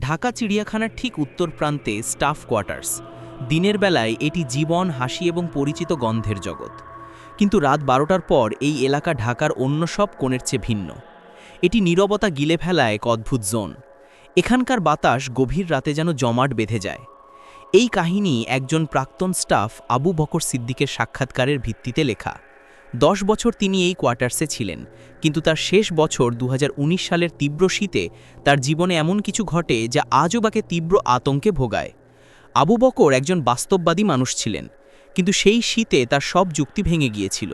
ঢাকা চিড়িয়াখানার ঠিক উত্তর প্রান্তে স্টাফ কোয়ার্টার্স। দিনের বেলায় এটি জীবন, হাসি এবং পরিচিত গন্ধের জগৎ। কিন্তু রাত বারোটার পর এই এলাকা ঢাকার অন্য সব কোণের চেয়ে ভিন্ন। এটি নীরবতা গিলে ফেলা এক অদ্ভুত জোন। এখানকার বাতাস গভীর রাতে যেন জমাট বেঁধে যায়। এই কাহিনী একজন প্রাক্তন স্টাফ আবু বকর সিদ্দিকের সাক্ষাৎকারের ভিত্তিতে লেখা। দশ বছর তিনি এই কোয়ার্টার্সে ছিলেন, কিন্তু তার শেষ বছর দু হাজার উনিশ সালের তীব্র শীতে তার জীবনে এমন কিছু ঘটে যা আজও বাকে তীব্র আতঙ্কে ভোগায়। আবু বকর একজন বাস্তববাদী মানুষ ছিলেন, কিন্তু সেই শীতে তার সব যুক্তি ভেঙে গিয়েছিল।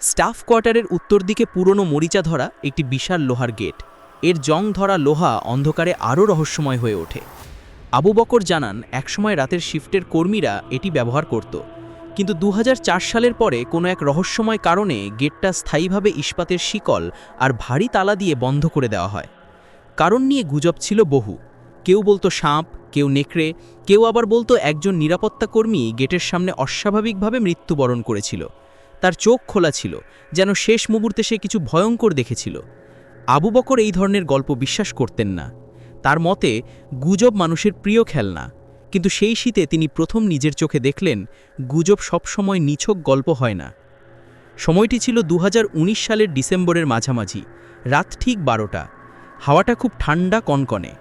স্টাফ কোয়ার্টারের উত্তর দিকে পুরনো মরিচা ধরা একটি বিশাল লোহার গেট। এর জং ধরা লোহা অন্ধকারে আরও রহস্যময় হয়ে ওঠে। আবু বকর জানান, একসময় রাতের শিফটের কর্মীরা এটি ব্যবহার করত। কিন্তু দু হাজার চার সালের পরে কোনো এক রহস্যময় কারণে গেটটা স্থায়ীভাবে ইস্পাতের শিকল আর ভারী তালা দিয়ে বন্ধ করে দেওয়া হয়। কারণ নিয়ে গুজব ছিল বহু। কেউ বলতো সাপ, কেউ নেকড়ে, কেউ আবার বলতো একজন নিরাপত্তা কর্মী গেটের সামনে অস্বাভাবিকভাবে মৃত্যুবরণ করেছিল। তার চোখ খোলা ছিল, যেন শেষ মুহূর্তে সে কিছু ভয়ঙ্কর দেখেছিল। আবু বকর এই ধরনের গল্প বিশ্বাস করতেন না। তার মতে, গুজব মানুষের প্রিয় খেলনা। কিন্তু সেই শীতে তিনি প্রথম নিজের চোখে দেখলেন, গুজব সবসময় নিছক গল্প হয় না। সময়টি ছিল দু হাজার উনিশ সালের ডিসেম্বরের মাঝামাঝি, রাত ঠিক বারোটা। হাওয়াটা খুব ঠান্ডা কনকনে।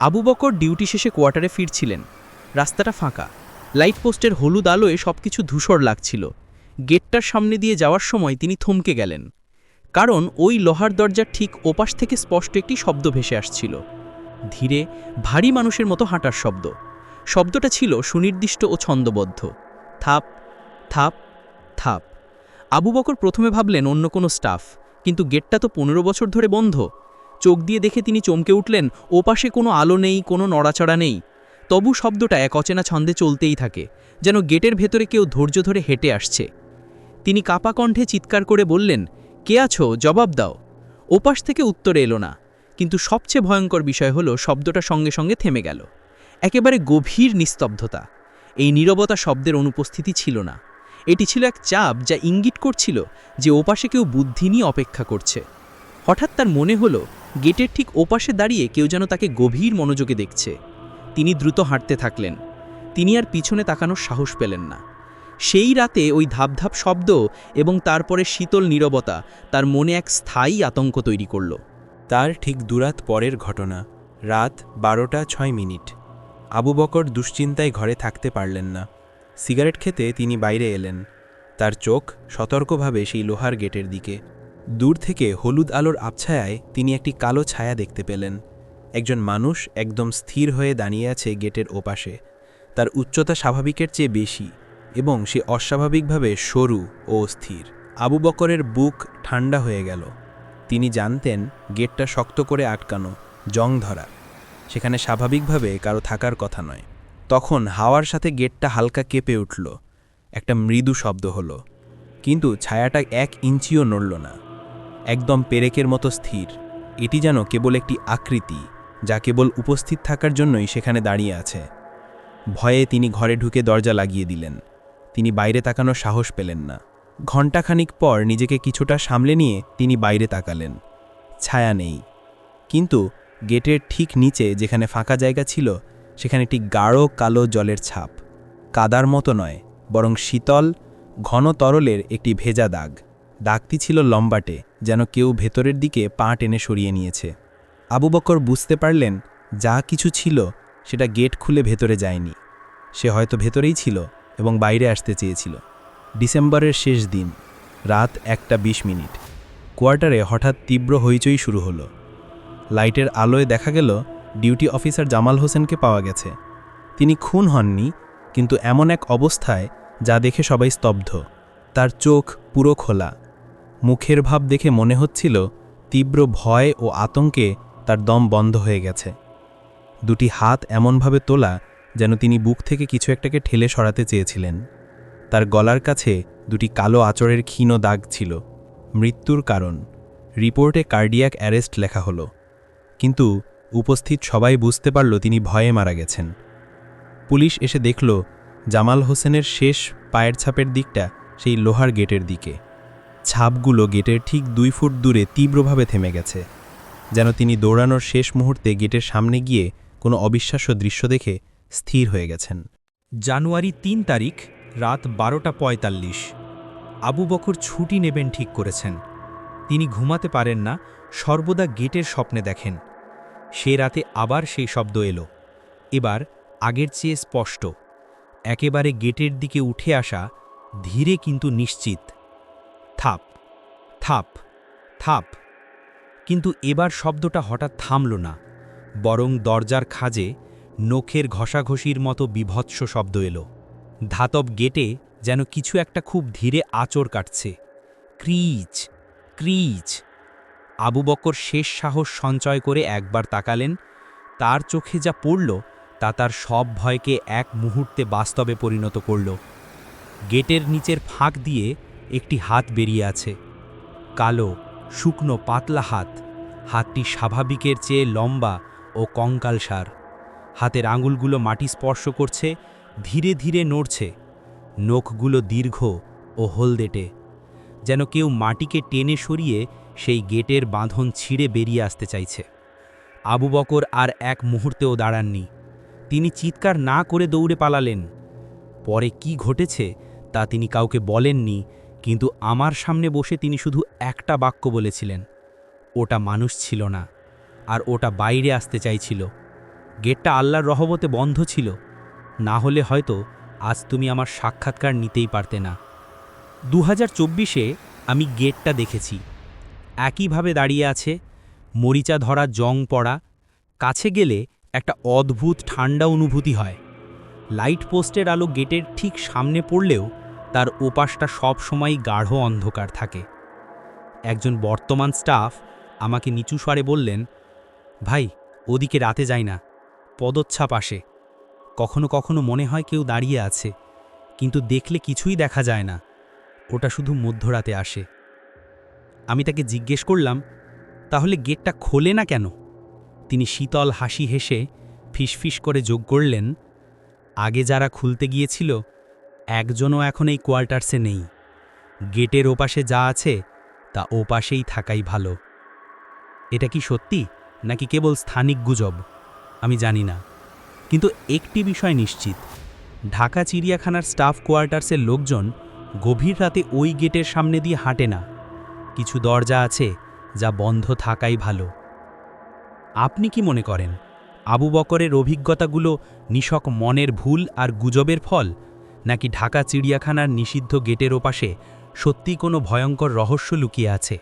আবু বকর ডিউটি শেষে কোয়ার্টারে ফিরছিলেন। রাস্তাটা ফাঁকা। লাইট পোস্টের হলুদ আলোয় সবকিছু ধূসর লাগছিল। গেটটার সামনে দিয়ে যাওয়ার সময় তিনি থমকে গেলেন। কারণ ওই লোহার দরজার ঠিক ওপাশ থেকে স্পষ্ট একটি শব্দ ভেসে আসছিল। ধীরে, ভারী মানুষের মতো হাঁটার শব্দ। শব্দটা ছিল সুনির্দিষ্ট ও ছন্দবদ্ধ। থাপ থাপ থাপ। আবু বকর প্রথমে ভাবলেন অন্য কোনো স্টাফ, কিন্তু গেটটা তো পনেরো বছর ধরে বন্ধ। চোখ দিয়ে দেখে তিনি চমকে উঠলেন, ওপাশে কোনো আলো নেই, কোনো নড়াচড়া নেই। তবু শব্দটা এক অচেনা ছন্দে চলতেই থাকে, যেন গেটের ভেতরে কেউ ধৈর্য ধরে হেঁটে আসছে। তিনি কাপা কণ্ঠে চিৎকার করে বললেন, কে আছো? জবাব দাও। ওপাশ থেকে উত্তরে এলো না, কিন্তু সবচেয়ে ভয়ঙ্কর বিষয় হলো শব্দটা সঙ্গে সঙ্গে থেমে গেল। একেবারে গভীর নিস্তব্ধতা। এই নীরবতা শব্দের অনুপস্থিতি ছিল না। এটি ছিল এক চাপ যা ইঙ্গিত করছিল যে ওপাশে কেউ বুদ্ধি নিয়ে অপেক্ষা করছে। হঠাৎ তার মনে হলো, গেটের ঠিক ওপাশে দাঁড়িয়ে কেউ যেন তাকে গভীর মনোযোগে দেখছে। তিনি দ্রুত হাঁটতে থাকলেন। তিনি আর পিছনে তাকানোর সাহস পেলেন না। সেই রাতে ওই ধাপধাপ শব্দ এবং তারপরে শীতল নীরবতা তার মনে এক স্থায়ী আতঙ্ক তৈরি করল। তার ঠিক দুরাত পরের ঘটনা, রাত বারোটা ছয় মিনিট। আবু বকর দুশ্চিন্তায় ঘরে থাকতে পারলেন না। সিগারেট খেতে তিনি বাইরে এলেন। তার চোখ সতর্কভাবে সেই লোহার গেটের দিকে। দূর থেকে হলুদ আলোর আবছায়ায় তিনি একটি কালো ছায়া দেখতে পেলেন। একজন মানুষ একদম স্থির হয়ে দাঁড়িয়ে আছে গেটের ওপাশে। তার উচ্চতা স্বাভাবিকের চেয়ে বেশি এবং সে অস্বাভাবিকভাবে সরু ও স্থির। আবু বকরের বুক ঠান্ডা হয়ে গেল। তিনি জানতেন গেটটা শক্ত করে আটকানো, জং ধরা। সেখানে স্বাভাবিকভাবে কারও থাকার কথা নয়। তখন হাওয়ার সাথে গেটটা হালকা কেঁপে উঠল। একটা মৃদু শব্দ হলো। কিন্তু ছায়াটা এক ইঞ্চিও নড়ল না। একদম পেরেকের মতো স্থির। এটি যেন কেবল একটি আকৃতি, যা কেবল উপস্থিত থাকার জন্যই সেখানে দাঁড়িয়ে আছে। ভয়ে তিনি ঘরে ঢুকে দরজা লাগিয়ে দিলেন। তিনি বাইরে তাকানোর সাহস পেলেন না। ঘণ্টাখানিক পর নিজেকে কিছুটা সামলে নিয়ে তিনি বাইরে তাকালেন। ছায়া নেই। কিন্তু গেটের ঠিক নিচে যেখানে ফাঁকা জায়গা ছিল, সেখানে একটি গাঢ় কালো জলের ছাপ। কাদার মতো নয়, বরং শীতল, ঘন তরলের একটি ভেজা দাগ। দাগটি ছিল লম্বাটে, যেন কেউ ভেতরের দিকে পা টেনে সরিয়ে নিয়েছে। আবু বকর বুঝতে পারলেন, যা কিছু ছিল, সেটা গেট খুলে ভেতরে যায়নি। সে হয়তো ভেতরেই ছিল এবং বাইরে আসতে চেয়েছিল। ডিসেম্বরের শেষ দিন, রাত একটা ২০ মিনিট। কোয়ার্টারে হঠাৎ তীব্র হইচই শুরু হলো। লাইটের আলোয় দেখা গেল ডিউটি অফিসার জামাল হোসেনকে পাওয়া গেছে। তিনি খুন হননি, কিন্তু এমন এক অবস্থায় যা দেখে সবাই স্তব্ধ। তার চোখ পুরো খোলা। মুখের ভাব দেখে মনে হচ্ছিল তীব্র ভয় ও আতঙ্কে তার দম বন্ধ হয়ে গেছে। দুটি হাত এমনভাবে তোলা যেন তিনি বুক থেকে কিছু একটাকে ঠেলে সরাতে চেয়েছিলেন। তার গলার কাছে দুটি কালো আচরের ক্ষীণ দাগ ছিল। মৃত্যুর কারণ। রিপোর্টে কার্ডিয়াক অ্যারেস্ট লেখা হলো। কিন্তু উপস্থিত সবাই বুঝতে পারল তিনি ভয়ে মারা গেছেন। পুলিশ এসে দেখল জামাল হোসেনের শেষ পায়ের ছাপের দিকটা সেই লোহার গেটের দিকে। ছাপগুলো গেটের ঠিক দুই ফুট দূরে তীব্রভাবে থেমে গেছে। যেন তিনি দৌড়ানোর শেষ মুহূর্তে গেটের সামনে গিয়ে কোনো অবিশ্বাস্য দৃশ্য দেখে স্থির হয়ে গেছেন। জানুয়ারি তিন তারিখ, রাত বারোটা পঁয়তাল্লিশ। আবু বকর ছুটি নেবেন ঠিক করেছেন। তিনি ঘুমাতে পারেন না, সর্বদা গেটের স্বপ্নে দেখেন। সে রাতে আবার সেই শব্দ এলো। এবার আগের চেয়ে স্পষ্ট। একেবারে গেটের দিকে উঠে আসা ধীরে কিন্তু নিশ্চিত। থাপ থাপ থাপ। কিন্তু এবার শব্দটা হঠাৎ থামল না, বরং দরজার খাজে নখের ঘষাঘষির মতো বিভৎস শব্দ এলো। ধাতব গেটে যেন কিছু একটা খুব ধীরে আচর কাটছে। ক্রিচ ক্রিচ। আবু বকর শেষ সাহস সঞ্চয় করে একবার তাকালেন। তার চোখে যা পড়ল, তা তার সব ভয়কে এক মুহূর্তে বাস্তবে পরিণত করল। গেটের নিচের ফাঁক দিয়ে একটি হাত বেরিয়ে আছে। কালো, শুকনো, পাতলা হাত। হাতটি স্বাভাবিকের চেয়ে লম্বা ও কঙ্কালসার হাতের আঙুলগুলো মাটি স্পর্শ করছে, ধীরে ধীরে নড়ছে। নখগুলো দীর্ঘ ও হলদেটে। যেন কেউ মাটিকে টেনে সরিয়ে সেই গেটের বাঁধন ছিঁড়ে বেরিয়ে আসতে চাইছে। আবু বকর আর এক মুহূর্তেও দাঁড়াননি। তিনি চিৎকার না করে দৌড়ে পালালেন। পরে কি ঘটেছে তা তিনি কাউকে বলেননি, কিন্তু আমার সামনে বসে তিনি শুধু একটা বাক্য বলেছিলেন। ওটা মানুষ ছিল না, আর ওটা বাইরে আসতে চাইছিল। গেটটা আল্লাহর রহবতে বন্ধ ছিল। না হলে হয়তো আজ তুমি আমার সাক্ষাৎকার নিতেই পারতে না। দু হাজার আমি গেটটা দেখেছি। একইভাবে দাঁড়িয়ে আছে, মরিচা ধরা জং পড়া, কাছে গেলে একটা অদ্ভুত ঠান্ডা অনুভূতি হয়। লাইট পোস্টের আলো গেটের ঠিক সামনে পড়লেও তার ওপাশটা সব সময় গাঢ় অন্ধকার থাকে। একজন বর্তমান স্টাফ আমাকে নিচু স্বরে বললেন, ভাই, ওদিকে রাতে যাই না, পদচ্ছাপ আসে। কখনো কখনো মনে হয় কেউ দাঁড়িয়ে আছে, কিন্তু দেখলে কিছুই দেখা যায় না। ওটা শুধু মধ্যরাতে আসে। আমি তাকে জিজ্ঞেস করলাম, তাহলে গেটটা খোলে না কেন? তিনি শীতল হাসি হেসে ফিসফিস করে যোগ করলেন, আগে যারা খুলতে গিয়েছিল, একজনও এখন এই কোয়ার্টার্সে নেই। গেটের ওপাশে যা আছে, তা ওপাশেই থাকাই ভালো। এটা কি সত্যি, নাকি কেবল স্থানিক গুজব? আমি জানি না। কিন্তু একটি বিষয় নিশ্চিত ঢাকা চিড়িয়াখানার স্টাফ কোয়ার্টার্সের লোকজন গভীর রাতে ওই গেটের সামনে দিয়ে হাঁটে না। কিছু দরজা আছে যা বন্ধ থাকাই ভালো। আপনি কি মনে করেন, আবু বকরের অভিজ্ঞতাগুলো নিশক মনের ভুল আর গুজবের ফল, নাকি ঢাকা চিড়িয়াখানার নিষিদ্ধ গেটের ওপাশে সত্যি কোনো ভয়ঙ্কর রহস্য লুকিয়ে আছে?